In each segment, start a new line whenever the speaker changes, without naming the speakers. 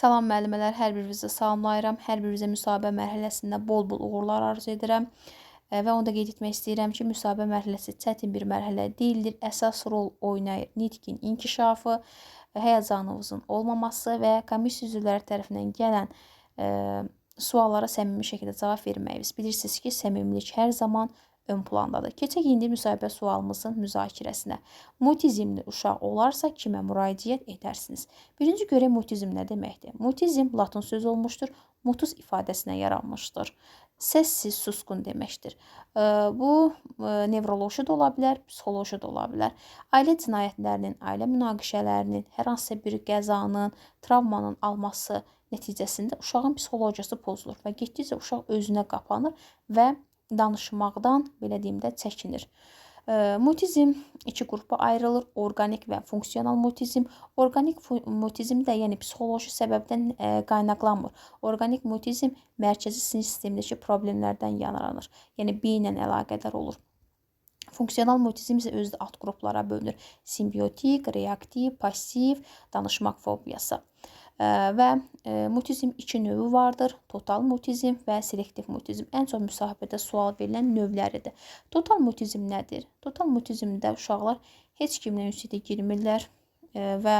Salam müəllimələr, hər birinizi salamlayıram. Hər birinizə müsahibə mərhələsində bol-bol uğurlar arzu edirəm. E, Və onu da qeyd etmək istəyirəm ki, müsahibə mərhələsi çətin bir mərhələ deyildir. Əsas rol oynayır nitqin inkişafı, həyəcanınızın olmaması və komissiya üzvləri tərəfindən gələn e, suallara səmimi şəkildə cavab verməyiniz. Bilirsiniz ki, səmimilik hər zaman ön plandadır. Keçək indi müsahibə sualımızın müzakirəsinə. Mutizmli uşaq olarsa kimə müraciət edərsiniz? Birinci görək mutizm nə deməkdir? Mutizm latın sözü olmuşdur. Mutus ifadəsinə yaranmışdır. Səssiz, susqun deməkdir. Bu nevroloji da ola bilər, psixoloji da ola bilər. Ailə cinayətlərinin, ailə münaqişələrinin, hər hansısa bir qəzanın, travmanın alması nəticəsində uşağın psixologiyası pozulur və getdikcə uşaq özünə qapanır və danışmaqdan, belə deyim də, çəkinir. Mutizm iki qrupa ayrılır. Orqanik və funksional mutizm. Orqanik mutizm də yəni psixoloji səbəbdən qaynaqlanmır. Orqanik mutizm mərkəzi sinir sistemindəki problemlərdən yaranır. Yəni beyinlə əlaqədar olur. Funksional mutizm isə özü də alt qruplara bölünür. Simbiotik, reaktiv, passiv, danışmaq fobiyası və mutizm iki növü vardır. Total mutizm və selektiv mutizm. Ən çox müsahibədə sual verilən növləridir. Total mutizm nədir? Total mutizmdə uşaqlar heç kimlə ünsiyyətə girmirlər və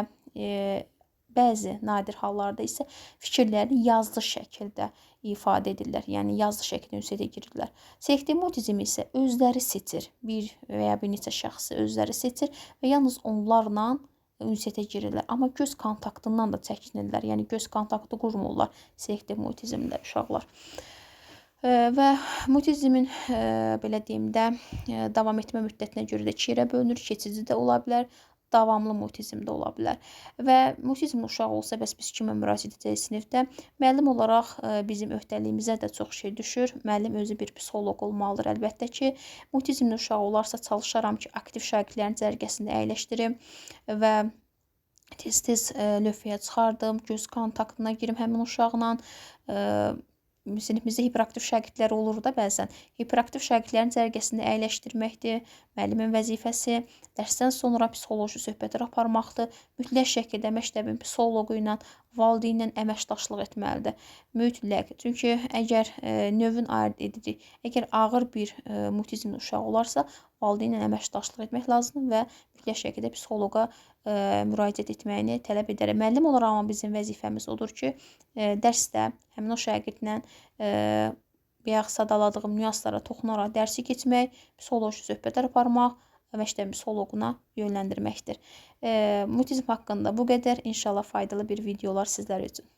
bəzi nadir hallarda isə fikirlərini yazılı şəkildə ifadə edirlər. Yəni yazılı şəkildə ünsiyyətə girirlər. Selektiv mutizm isə özləri seçir. Bir və ya bir neçə şəxsi özləri seçir və yalnız onlarla ünsiyyətə girirlər. Amma göz kontaktından da çəkinirlər. Yəni göz kontaktı qurmurlar selektiv mutizmdə uşaqlar. Və mutizmin belə deyim də davam etmə müddətinə görə də iki yerə bölünür. Keçici də ola bilər, davamlı mutizm də ola bilər. Və mutizmli uşaq olsa bəs biz kimə müraciət edəcəyik sinifdə? Müəllim olaraq bizim öhdəliyimizə də çox şey düşür. Müəllim özü bir psixoloq olmalıdır əlbəttə ki. Mutizmli uşaq olarsa çalışaram ki, aktiv şagirdlərin cərgəsində əyləşdirim və tez-tez lövhəyə çıxardım, göz kontaktına girim həmin uşaqla sinifimizdə hiperaktiv şagirdlər olur da bəzən. Hiperaktiv şagirdlərin cərgəsində əyləşdirməkdir. Müəllimin vəzifəsi dərsdən sonra psixoloji söhbətlər aparmaqdır. Mütləq şəkildə məktəbin psixoloqu ilə, valideynlə əməkdaşlıq etməlidir. Mütləq. Çünki əgər e, növün ayırd edici, əgər ağır bir e, mutizmli uşaq olarsa, valideynlə əməkdaşlıq etmək lazımdır və mütləq şəkildə psixoloqa ə, müraciət etməyini tələb edərəm. Müəllim olaraq amma bizim vəzifəmiz odur ki, ə, dərsdə həmin o şagirdlə ə, bayaq sadaladığım nüanslara toxunaraq dərsi keçmək, psixoloji söhbətlər aparmaq və məktəbin psixoloquna yönləndirməkdir. E, mutizm haqqında bu qədər. İnşallah faydalı bir videolar sizlər üçün.